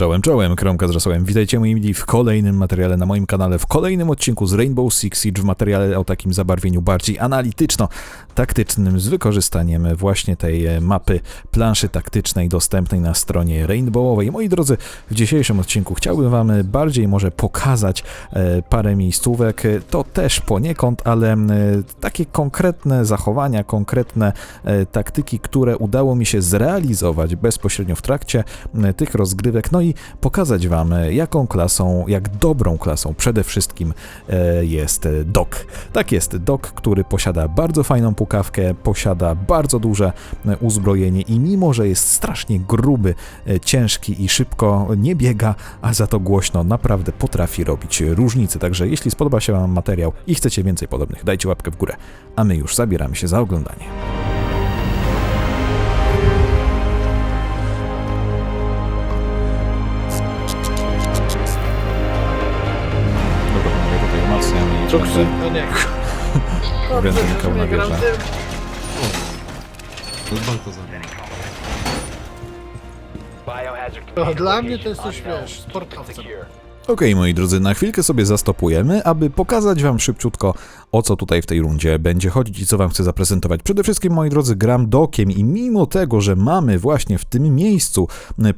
Czołem, czołem, Kromka z Rosołem. Witajcie moi mili w kolejnym materiale na moim kanale, w kolejnym odcinku z Rainbow Six Siege, w materiale o takim zabarwieniu bardziej analityczno-taktycznym z wykorzystaniem właśnie tej e, mapy planszy taktycznej dostępnej na stronie Rainbowowej. Moi drodzy, w dzisiejszym odcinku chciałbym wam bardziej może pokazać e, parę miejscówek, to też poniekąd, ale e, takie konkretne zachowania, konkretne taktyki, które udało mi się zrealizować bezpośrednio w trakcie tych rozgrywek, no i pokazać Wam, e, jaką klasą, jak dobrą klasą przede wszystkim e, jest Dok. Tak jest, Dok, który posiada bardzo fajną pukawkę, posiada bardzo duże e, uzbrojenie i mimo, że jest strasznie gruby, ciężki i szybko nie biega, a za to głośno naprawdę potrafi robić różnice. Także jeśli spodoba się Wam materiał i chcecie więcej podobnych, dajcie łapkę w górę, a my już zabieramy się za oglądanie. Umacniam i Cuksy? No nie. będę unikał na wieżę. To jest Baltazar. To dla mnie to jest coś, wiesz, sportowcem. Okej, moi drodzy, na chwilkę sobie zastopujemy, aby pokazać wam szybciutko, o co tutaj w tej rundzie będzie chodzić i co wam chcę zaprezentować. Przede wszystkim, moi drodzy, gram dokiem i mimo tego, że mamy właśnie w tym miejscu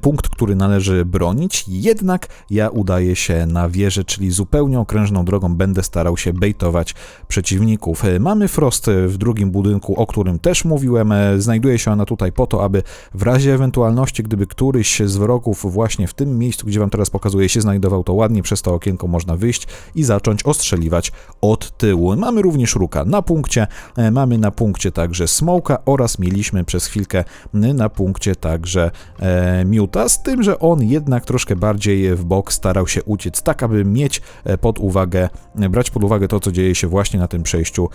punkt, który należy bronić, jednak ja udaję się na wieżę, czyli zupełnie okrężną drogą będę starał się bejtować przeciwników. E, Mamy Frost w drugim budynku, o którym też mówiłem. E, Znajduje się ona tutaj po to, aby w razie ewentualności, gdyby któryś z wrogów właśnie w tym miejscu, gdzie wam teraz pokazuję, się znajdował, to ładnie przez to okienko można wyjść i zacząć ostrzeliwać od tyłu. Mamy również Ruka na punkcie, e, mamy na punkcie także Smoka oraz mieliśmy przez chwilkę na punkcie także e, Miuta, z tym, że on jednak troszkę bardziej w bok starał się uciec, tak aby mieć e, pod uwagę, e, brać pod uwagę to, co dzieje się właśnie na tym przejściu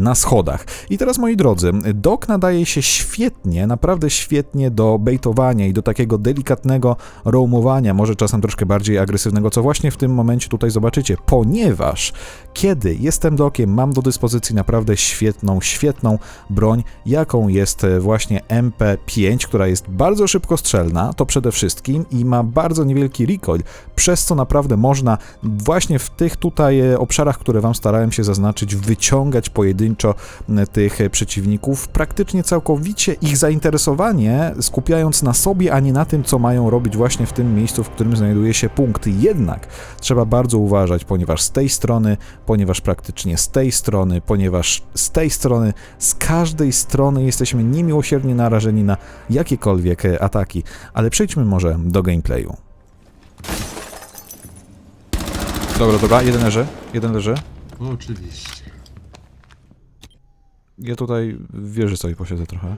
na schodach. I teraz, moi drodzy, Dok nadaje się świetnie, naprawdę świetnie do bejtowania i do takiego delikatnego roamowania, może czasem troszkę bardziej agresywnego, co właśnie w tym momencie tutaj zobaczycie, ponieważ kiedy jestem Dokiem, mam do dyspozycji naprawdę świetną, świetną broń, jaką jest e, właśnie MP5, która jest bardzo szybkostrzelna, to przede wszystkim i ma bardzo niewielki recoil, przez co naprawdę można właśnie w tych tutaj e, obszarach, które wam starałem się zaznaczyć, wyciągać pojedynczo tych e, przeciwników, praktycznie całkowicie ich zainteresowanie skupiając na sobie, a nie na tym, co mają robić właśnie w tym miejscu, w którym znajduje się punkt. Jednak trzeba bardzo uważać, ponieważ z tej strony, ponieważ praktycznie z tej strony, ponieważ z tej strony, z każdej strony jesteśmy niemiłosiernie narażeni na jakiekolwiek e, ataki. Ale przejdźmy może do gameplayu. Dobra, dobra, jeden leży, jeden leży. Oczywiście. Ja tutaj w wieży sobie posiedzę trochę.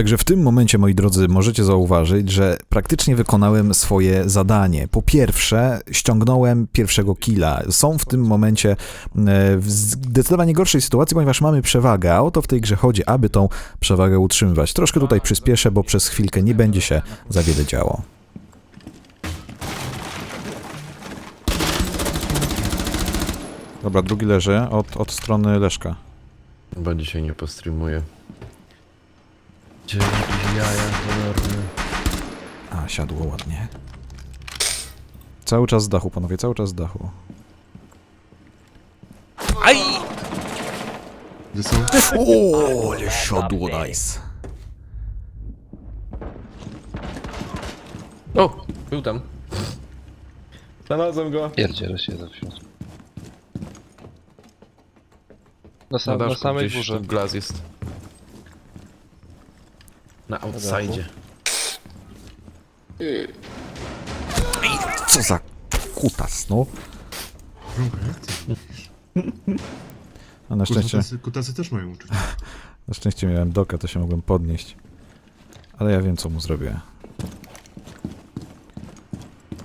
Także w tym momencie, moi drodzy, możecie zauważyć, że praktycznie wykonałem swoje zadanie. Po pierwsze, ściągnąłem pierwszego killa. Są w tym momencie e, w zdecydowanie gorszej sytuacji, ponieważ mamy przewagę, a o to w tej grze chodzi, aby tą przewagę utrzymywać. Troszkę tutaj przyspieszę, bo przez chwilkę nie będzie się za wiele działo. Dobra, drugi leży od, od strony Leszka. Chyba dzisiaj nie postreamuję. Gdzie jakieś jaja cholerny. A, siadło ładnie. Cały czas z dachu, panowie, cały czas z dachu. Gdzie są? O, ale siadło, nice. O! Był tam. Znalazłem go. Pierdzielę się za wśród. Na, sam, na daszku samej gdzieś górze. tu glas jest. Na outside. Co za kutas, no. A na szczęście, Kutacy, kutacy też mają uczucie. na szczęście miałem doka, to się mogłem podnieść. Ale ja wiem, co mu zrobię.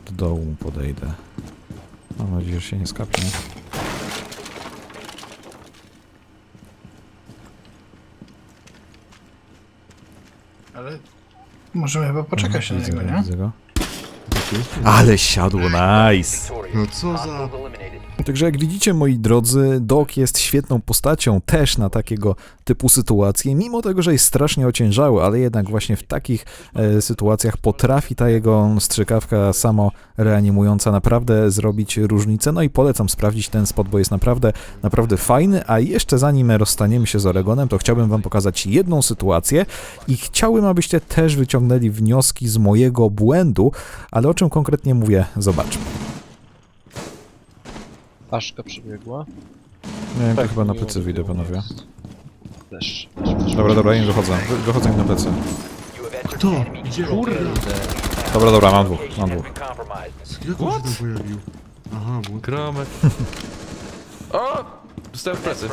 Do dołu mu podejdę. Mam nadzieję, że się nie skapnie. Ale możemy chyba poczekać na niego, go, nie? Ale siadło, nice. No co za... Także jak widzicie, moi drodzy, Doc jest świetną postacią też na takiego typu sytuacje, mimo tego, że jest strasznie ociężały, ale jednak właśnie w takich e, sytuacjach potrafi ta jego strzykawka samo reanimująca naprawdę zrobić różnicę. No i polecam sprawdzić ten spot, bo jest naprawdę, naprawdę fajny. A jeszcze zanim rozstaniemy się z Oregonem, to chciałbym wam pokazać jedną sytuację i chciałbym, abyście też wyciągnęli wnioski z mojego błędu, ale o czym konkretnie mówię, zobaczmy. Aszka przebiegła. Nie wiem, to Tak, chyba na plecy wyjdę, panowie. Też, też, też. Dobra, dobra, ja nie wychodzę. Wy- Wychodzę mi na plecy. Kto? Gdzie? Kurde. Dobra, dobra, mam dwóch, mam dwóch. Jak on się tam pojawił? Aha, bo... Gromek. O! Dostałem w plecy.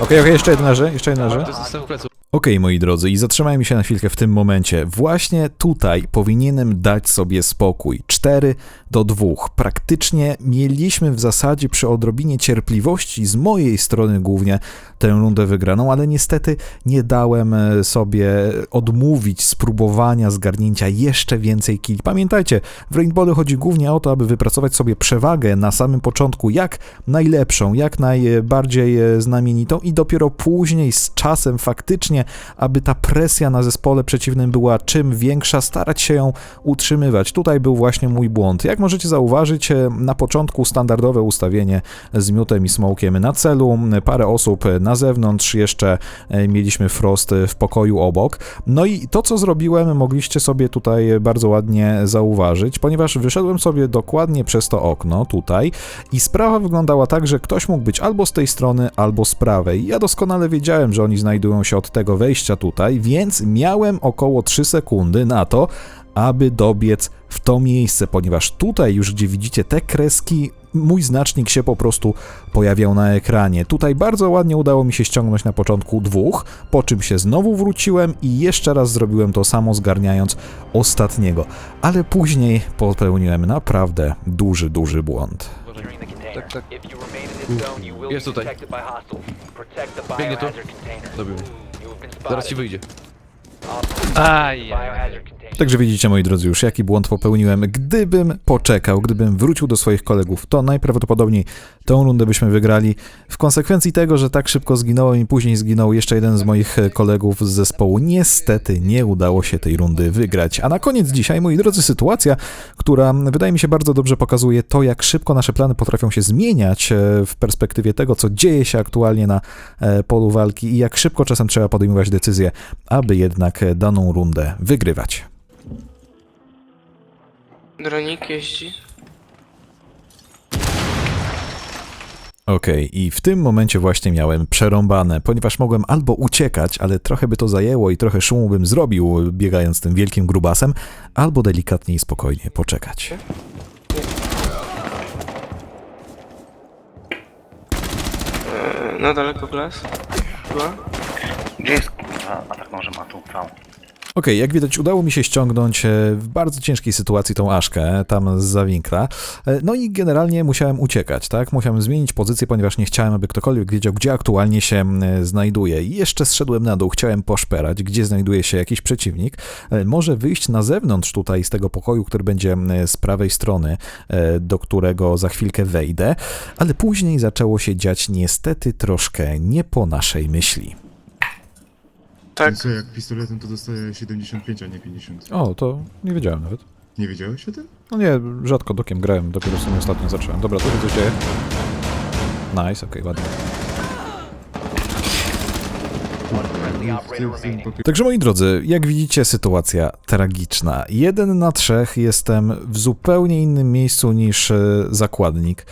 Okej, okej, jeszcze jeden leży, jeszcze jeden leży. Dostałem w plecy. Okej, moi drodzy, i zatrzymajmy się na chwilkę w tym momencie. Właśnie tutaj powinienem dać sobie spokój. 4 do 2. Praktycznie mieliśmy w zasadzie przy odrobinie cierpliwości z mojej strony głównie tę rundę wygraną, ale niestety nie dałem e, sobie odmówić spróbowania zgarnięcia jeszcze więcej killi. Pamiętajcie, w Rainbowle chodzi głównie o to, aby wypracować sobie przewagę na samym początku, jak najlepszą, jak najbardziej e, znamienitą i dopiero później z czasem faktycznie, aby ta presja na zespole przeciwnym była czym większa, starać się ją utrzymywać. Tutaj był właśnie mój błąd. Jak możecie zauważyć, e, na początku standardowe ustawienie z miutem i smokiem na celu, parę osób na zewnątrz, jeszcze e, mieliśmy Frost w pokoju obok. No i to, co zrobiłem, mogliście sobie tutaj bardzo ładnie zauważyć, ponieważ wyszedłem sobie dokładnie przez to okno tutaj i sprawa wyglądała tak, że ktoś mógł być albo z tej strony, albo z prawej. Ja doskonale wiedziałem, że oni znajdują się od tego wejścia tutaj, więc miałem około 3 sekundy na to, aby dobiec w to miejsce, ponieważ tutaj już gdzie widzicie te kreski, mój znacznik się po prostu pojawiał na ekranie. Tutaj bardzo ładnie udało mi się ściągnąć na początku dwóch, po czym się znowu wróciłem i jeszcze raz zrobiłem to samo, zgarniając ostatniego. Ale później popełniłem naprawdę duży, duży błąd. Tak, tak. Jest tutaj. Biegnie tu. Dobił. Zaraz ci wyjdzie. Aj, Także widzicie, moi drodzy, już jaki błąd popełniłem. Gdybym poczekał, gdybym wrócił do swoich kolegów, to najprawdopodobniej tą rundę byśmy wygrali. W konsekwencji tego, że tak szybko zginąłem i później zginął jeszcze jeden z moich kolegów z zespołu, niestety nie udało się tej rundy wygrać. A na koniec dzisiaj, moi drodzy, sytuacja, która wydaje mi się bardzo dobrze pokazuje to, jak szybko nasze plany potrafią się zmieniać e, w perspektywie tego, co dzieje się aktualnie na e, polu walki i jak szybko czasem trzeba podejmować decyzje, aby jednak e, daną rundę wygrywać. Dronik jeździ. Okej, i w tym momencie właśnie miałem przerąbane, ponieważ mogłem albo uciekać, ale trochę by to zajęło i trochę szumu bym zrobił, biegając tym wielkim grubasem, albo delikatnie i spokojnie poczekać. E, na daleko glas. Była. Gdzie jest kurwa? A tak może ma tu całą. Okej, jak widać, udało mi się ściągnąć e, w bardzo ciężkiej sytuacji tą Aszkę, tam z zawinkra. E, No i generalnie musiałem uciekać, tak? Musiałem zmienić pozycję, ponieważ nie chciałem, aby ktokolwiek wiedział, gdzie aktualnie się m, znajduje. I jeszcze zszedłem na dół, chciałem poszperać, gdzie znajduje się jakiś przeciwnik. E, Może wyjść na zewnątrz tutaj z tego pokoju, który będzie z prawej strony, e, do którego za chwilkę wejdę, ale później zaczęło się dziać niestety troszkę nie po naszej myśli. Tak. Co, jak pistoletem to dostaje 75, a nie 50. O, to nie wiedziałem nawet. Nie wiedziałeś o tym? No nie, rzadko dokiem grałem, dopiero w sumie ostatnio zacząłem. Dobra, tu się coś dzieje. Nice, okej, ładnie. Także moi drodzy, jak widzicie, sytuacja tragiczna. Jeden na trzech jestem w zupełnie innym miejscu niż e, zakładnik.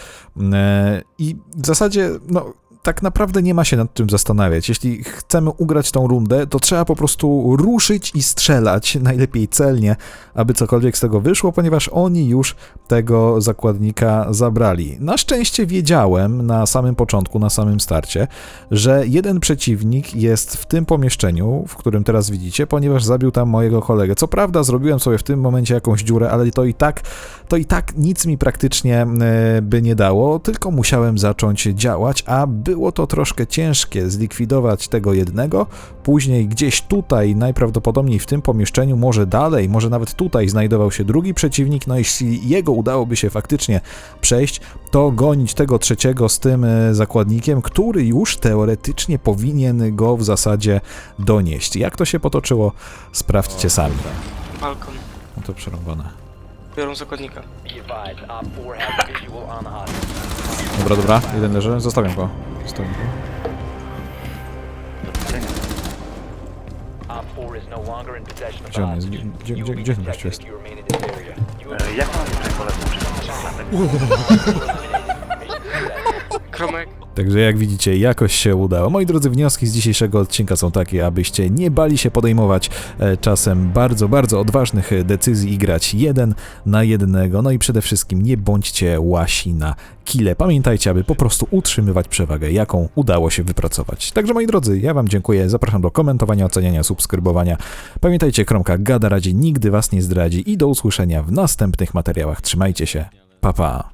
E, I w zasadzie, no. Tak naprawdę nie ma się nad czym zastanawiać. Jeśli chcemy ugrać tą rundę, to trzeba po prostu ruszyć i strzelać, najlepiej celnie, aby cokolwiek z tego wyszło, ponieważ oni już tego zakładnika zabrali. Na szczęście wiedziałem na samym początku, na samym starcie, że jeden przeciwnik jest w tym pomieszczeniu, w którym teraz widzicie, ponieważ zabił tam mojego kolegę. Co prawda zrobiłem sobie w tym momencie jakąś dziurę, ale to i tak, to i tak nic mi praktycznie e, by nie dało, tylko musiałem zacząć działać, a było było to troszkę ciężkie zlikwidować tego jednego. Później gdzieś tutaj, najprawdopodobniej w tym pomieszczeniu, może dalej, może nawet tutaj znajdował się drugi przeciwnik. No jeśli jego udałoby się faktycznie przejść, to gonić tego trzeciego z tym e, zakładnikiem, który już teoretycznie powinien go w zasadzie donieść. Jak to się potoczyło, sprawdźcie sami. Balkon. No to przerąbane. Biorą zakładnika. Dobra, dobra, jeden leży, zostawiam go. Zostawiam go. Gdzie on jest? Gdzie, gdzie, gdzie, gdzie ten gościu jest? E, Jak mam tutaj polecą Kromek. Także jak widzicie, jakoś się udało. Moi drodzy, wnioski z dzisiejszego odcinka są takie, abyście nie bali się podejmować e, czasem bardzo, bardzo odważnych e, decyzji i grać jeden na jednego. No i przede wszystkim nie bądźcie łasi na kile. Pamiętajcie, aby po prostu utrzymywać przewagę, jaką udało się wypracować. Także moi drodzy, ja wam dziękuję. Zapraszam do komentowania, oceniania, subskrybowania. Pamiętajcie, Kromka Gada Radzi nigdy was nie zdradzi i do usłyszenia w następnych materiałach. Trzymajcie się. Pa, pa.